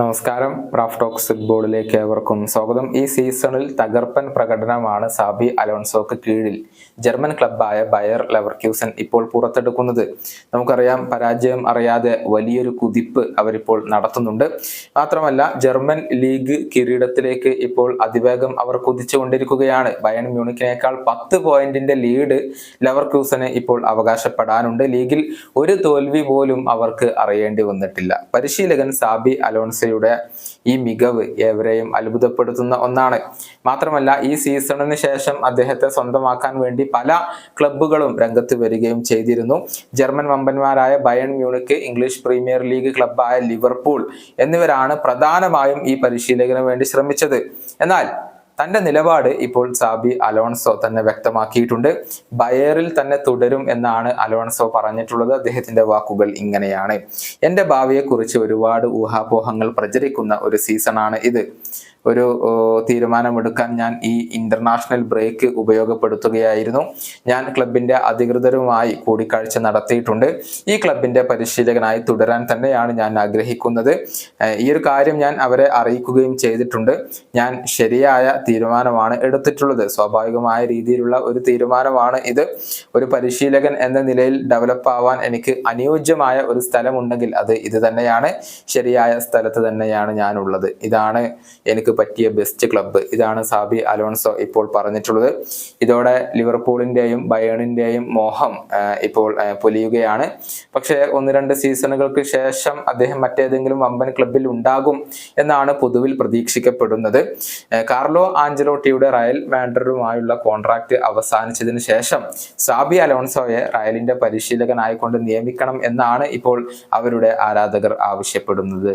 നമസ്കാരം. Raf talks ഫുട്ബോളിലേക്ക് ഏവർക്കും സ്വാഗതം. ഈ സീസണിൽ തകർപ്പൻ പ്രകടനമാണ് സാബി അലോൺസോക്ക് കീഴിൽ. ജർമ്മൻ ക്ലബായ ബയർ ലെവർക്യൂസൻ ഇപ്പോൾ പുറത്തെടുക്കുന്നത്. നമുക്കറിയാം പരാജയം അറിയാതെ വലിയൊരു കുതിപ്പ് അവരിപ്പോൾ നടത്തുന്നുണ്ട്. മാത്രമല്ല ജർമ്മൻ ലീഗ് കിരീടത്തിലേക്ക് ഇപ്പോൾ അതിവേഗം അവർ കുതിച്ചുകൊണ്ടിരിക്കുകയാണ്. ബയൺ മ്യൂണിക്കിനേക്കാൾ പത്ത് പോയിന്റിന്റെ ലീഡ് ലെവർക്യൂസന് ഇപ്പോൾ അവകാശപ്പെടാനുണ്ട്. ലീഗിൽ ഒരു തോൽവി പോലും അവർക്ക് അറിയേണ്ടി വന്നിട്ടില്ല. പരിശീലകൻ സാബി അലോൺസയുടെ ഈ മികവ് ഏവരെയും അത്ഭുതപ്പെടുത്തുന്ന ഒന്നാണ്. മാത്രമല്ല ഈ സീസണിന് ശേഷം അദ്ദേഹത്തെ സ്വന്തമാക്കാൻ വേണ്ടി പല ക്ലബ്ബുകളും രംഗത്ത് വരികയും ചെയ്തിരുന്നു. German വമ്പന്മാരായ Bayern Munich English premier league ക്ലബ്ബായ ലിവർപൂൾ എന്നിവരാണ് പ്രധാനമായും ഈ പരിശീലകന് വേണ്ടി ശ്രമിച്ചത്. എന്നാൽ തന്റെ നിലപാട് ഇപ്പോൾ സാബി അലോൺസോ തന്നെ വ്യക്തമാക്കിയിട്ടുണ്ട്. ബയറിൽ തന്നെ തുടരും എന്നാണ് അലോൺസോ പറഞ്ഞിട്ടുള്ളത്. അദ്ദേഹത്തിന്റെ വാക്കുകൾ ഇങ്ങനെയാണ്. എന്റെ ഭാവിയെക്കുറിച്ച് ഒരുപാട് ഊഹാപോഹങ്ങൾ പ്രചരിക്കുന്ന ഒരു സീസണാണ് ഇത്. ഒരു തീരുമാനമെടുക്കാൻ ഞാൻ ഈ ഇന്റർനാഷണൽ ബ്രേക്ക് ഉപയോഗപ്പെടുത്തുകയായിരുന്നു. ഞാൻ ക്ലബിന്റെ അധികൃതരുമായി കൂടിക്കാഴ്ച നടത്തിയിട്ടുണ്ട്. ഈ ക്ലബിന്റെ പരിശീലകനായി തുടരാൻ തന്നെയാണ് ഞാൻ ആഗ്രഹിക്കുന്നത്. ഈ ഒരു കാര്യം ഞാൻ അവരെ അറിയിക്കുകയും ചെയ്തിട്ടുണ്ട്. ഞാൻ ശരിയായ തീരുമാനമാണ് എടുത്തിട്ടുള്ളത്. സ്വാഭാവികമായ രീതിയിലുള്ള ഒരു തീരുമാനമാണ് ഇത്. ഒരു പരിശീലകൻ എന്ന നിലയിൽ ഡെവലപ്പ് ആവാൻ എനിക്ക് അനുയോജ്യമായ ഒരു സ്ഥലമുണ്ടെങ്കിൽ അത് ഇത് തന്നെയാണ്. ശരിയായ സ്ഥലത്ത് തന്നെയാണ് ഞാനുള്ളത്. ഇതാണ് എനിക്ക് പറ്റിയ ബെസ്റ്റ് ക്ലബ്ബ് ഇതാണ് സാബി അലോൺസോ ഇപ്പോൾ പറഞ്ഞിട്ടുള്ളത്. ഇതോടെ ലിവർപൂളിന്റെയും ബയേണിന്റെയും മോഹം ഇപ്പോൾ പൊലിയുകയാണ്. പക്ഷേ ഒന്ന് രണ്ട് സീസണുകൾക്ക് ശേഷം അദ്ദേഹം മറ്റേതെങ്കിലും വമ്പൻ ക്ലബിൽ ഉണ്ടാകും എന്നാണ് പൊതുവിൽ പ്രതീക്ഷിക്കപ്പെടുന്നത്. കാർലോ ആഞ്ചലോട്ടിയുടെ റയൽ മാൻഡറുമായുള്ള കോൺട്രാക്ട് അവസാനിച്ചതിന് ശേഷം സാബി അലോൺസോയെ റയലിന്റെ പരിശീലകനായിക്കൊണ്ട് നിയമിക്കണം എന്നാണ് ഇപ്പോൾ അവരുടെ ആരാധകർ ആവശ്യപ്പെടുന്നത്.